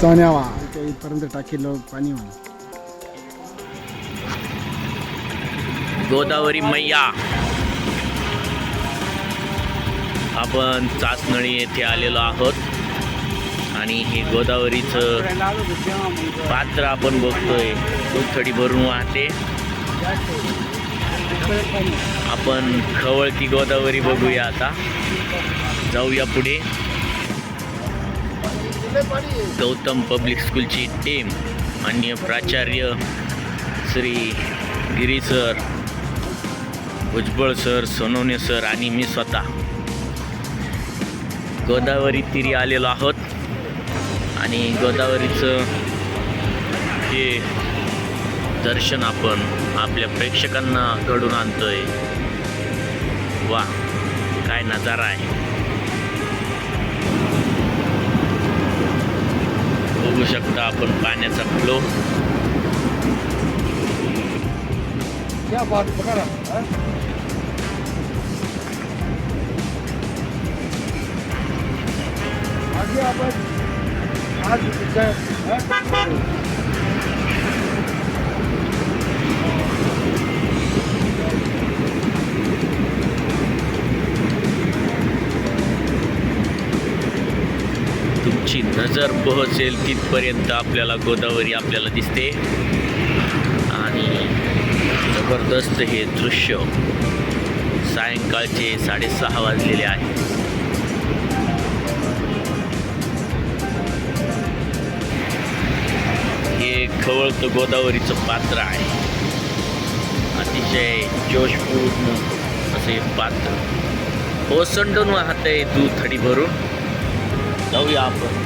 सोन्यावा. इथपर्यंत टाकीलं पाणी गोदावरी मैया. आपण चाचनळी येथे आलेलो आहोत. आणि हे गोदावरीचं पात्र आपण बघतोय. दुथडी भरून वाहते. आपण खवळती गोदावरी बघूया आता. जाऊया पुढे. गौतम पब्लिक स्कूलची टीम माननीय प्राचार्य Shri Giri sir Bhujbal sir Sonawane sir आणि मी स्वतः. गोदावरी तिरी आलेलो आहोत. आणि गोदावरीचं हे दर्शन आपण आपल्या प्रेक्षकांना घडून आणतोय. वा काय नजारा आहे. बघू शकता आपण पाण्याचा फ्लो तुमची नजर पोहोचेल तिथपर्यंत आपल्याला गोदावरी आपल्याला दिसते. आणि जबरदस्त हे दृश्य सायंकाळचे साडेसहा वाजलेले आहे. हे खवळतं गोदावरीचं पात्र आहे. अतिशय जोशपूर्ण असं हे पात्र. ओसंडून वाहत आहे दूध थडी भरून जाऊया आपण.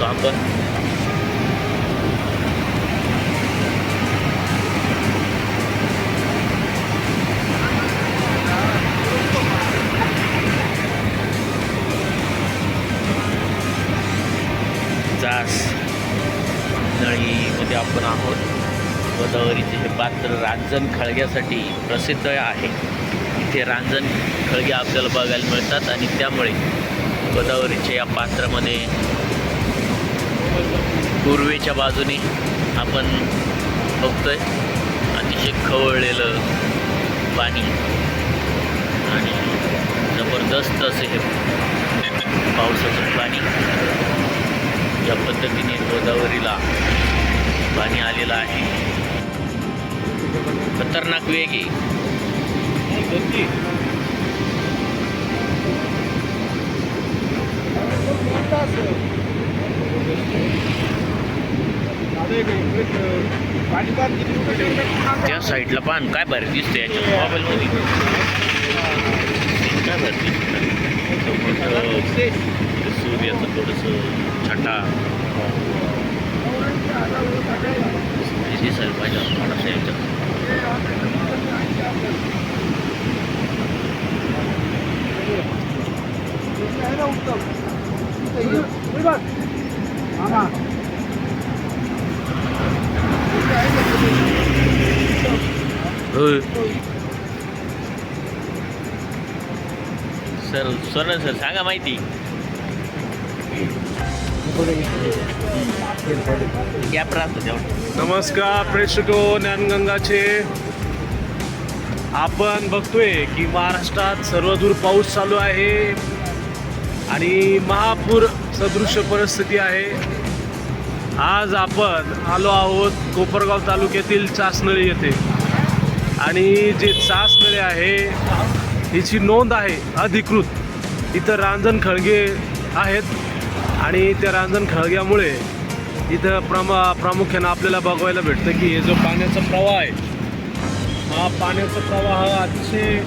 शकतो आपण. जास नळीमध्ये आपण आहोत. गोदावरीचे हे पात्र रांजण खळग्यासाठी प्रसिद्ध आहे. इथे रांजण खळगे आपल्याला बघायला मिळतात आणि त्यामुळे गोदावरीच्या या पात्रामध्ये पूर्वेच्या बाजूने आपण बघतोय. अतिशय खवळलेलं पाणी. आणि जबरदस्त असे हे पावसाचं पाणी. या पद्धतीने गोदावरीला पाणी आलेलं आहे. खतरनाक वेग आहे. त्या साईडला पान काय भारी दिसते याच्या मोबाईलमध्ये काय भारी दिसतं सूर्याचं थोडस छटा. दिसायला पाहिजे थोडासा याच्यात. होय. सर सर सर सांगा माहिती. गॅप राहतो तेवढं नमस्कार प्रेक्षको ज्ञानगंगाचे. आपण बघतोय की महाराष्ट्रात सर्वदूर पाऊस चालू आहे आणि महापूर सदृश्य परिस्थिती आहे. आज आपण आलो आहोत कोपरगाव तालुक्यातील चासनळी येथे. आणि जे चासनळी आहे हिची नोंद आहे अधिकृत. इथं रांजण खळगे आहेत आणि त्या रांजण खळग्यामुळे इथं प्रमा प्रामुख्यानं आपल्याला बघायला भेटतं की हे जो पाण्याचा प्रवाह आहे हा पाण्याचा प्रवाह अतिशय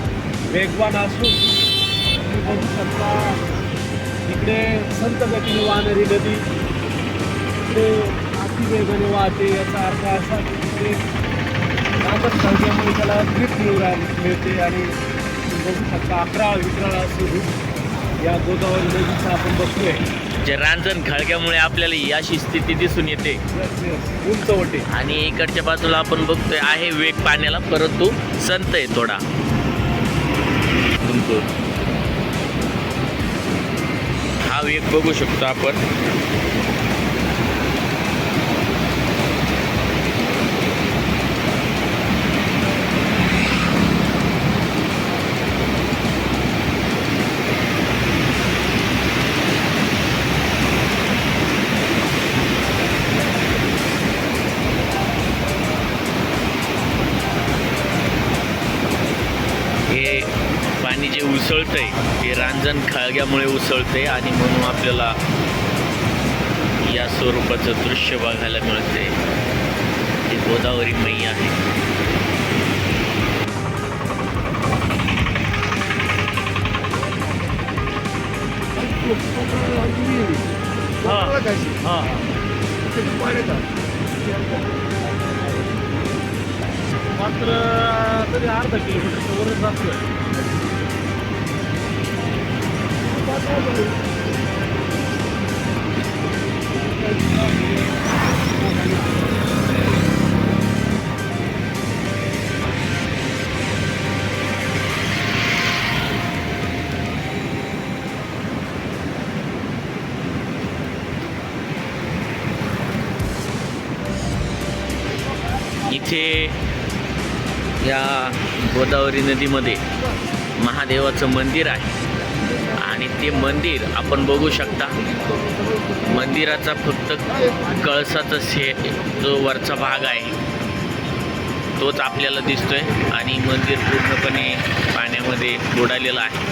वेगवान असून तुम्ही बघू शकता इकडे संत गतीने वाहणारी नदी इकडे अतिवेगाने वाहते याचा अर्थ असा की रांजण खळग्यामुळे त्याला ग्रीप मिळू मिळते आणि बघू शकता अकरा विकराळा स्वरूप या गोदावरी नदीचं आपण बघतोय. जे रांजण खळग्यामुळे आपल्याला ही अशी स्थिती दिसून येते. Yes. उंचवटे आणि इकडच्या बाजूला आपण बघतोय आहे वेग पाण्याला परंतु संत आहे थोडा. तुमको हा वेग बघू शकतो आपण. पाणी जे उसळते ते रांजण खळग्यामुळे उसळते आणि म्हणून आपल्याला या स्वरूपाचं दृश्य बघायला मिळते ही गोदावरी मैया आहे. हा हा. मात्र तरी अर्धा किलोमीटरच्या वरच असलं गोदावरी नदीमध्ये महादेवाचं मंदिर आहे. आणि ते मंदिर आपण बघू शकता. मंदिराचा फक्त कळसाचा शे जो वरचा भाग आहे तोच आपल्याला दिसतोय. आणि मंदिर पूर्णपणे पाण्यामध्ये बुडालेलं आहे.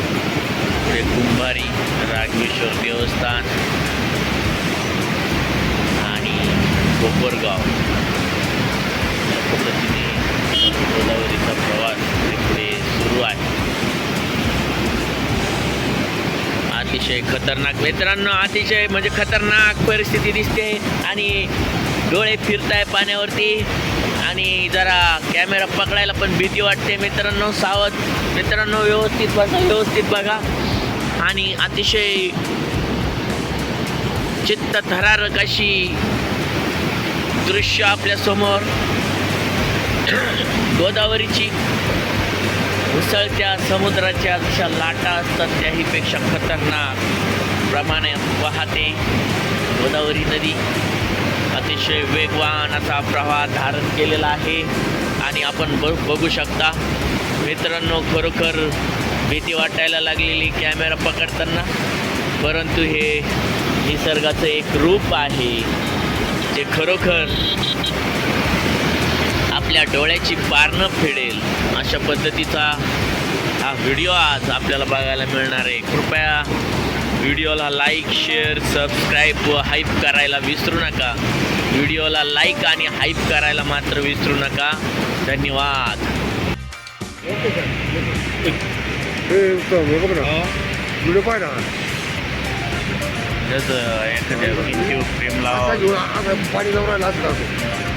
पुढे कुंभारी रागेश्वर देवस्थान आणि कोपरगाव पद्धतीने गोदावरीचा प्रवास पुढे सुरू आहे अतिशय खतरनाक मित्रांनो अतिशय म्हणजे खतरनाक परिस्थिती दिसते. आणि डोळे फिरताय पाण्यावरती. आणि जरा कॅमेरा पकडायला पण भीती वाटते मित्रांनो. सावध मित्रांनो व्यवस्थित बघा व्यवस्थित बघा. आणि अतिशय चित्त थरारक अशी दृश्य आपल्यासमोर गोदावरीची उसळत्या समुद्राच्या जशा लाटा असतात त्याहीपेक्षा खतरनाक प्रमाणे वाहते गोदावरी नदी. अतिशय वेगवान असा प्रवाह धारण केलेला आहे. आणि आपण बघू शकता मित्रांनो खरोखर भीती वाटायला लागलेली कॅमेरा पकडताना. परंतु हे निसर्गाचं एक रूप आहे जे खरोखर आपल्या डोळ्याची पारणं फेडेल. अशा पद्धतीचा हा व्हिडिओ आज आपल्याला बघायला मिळणार आहे. कृपया व्हिडिओला लाईक शेअर सबस्क्राईब व हाईप करायला विसरू नका. व्हिडिओला लाईक आणि हाईप करायला मात्र विसरू नका. धन्यवाद. 그 외국은 어? 물려봐야 Just uh, enter the YouTube frame loud. 아까 요 아까 빨리 나오라 나왔다.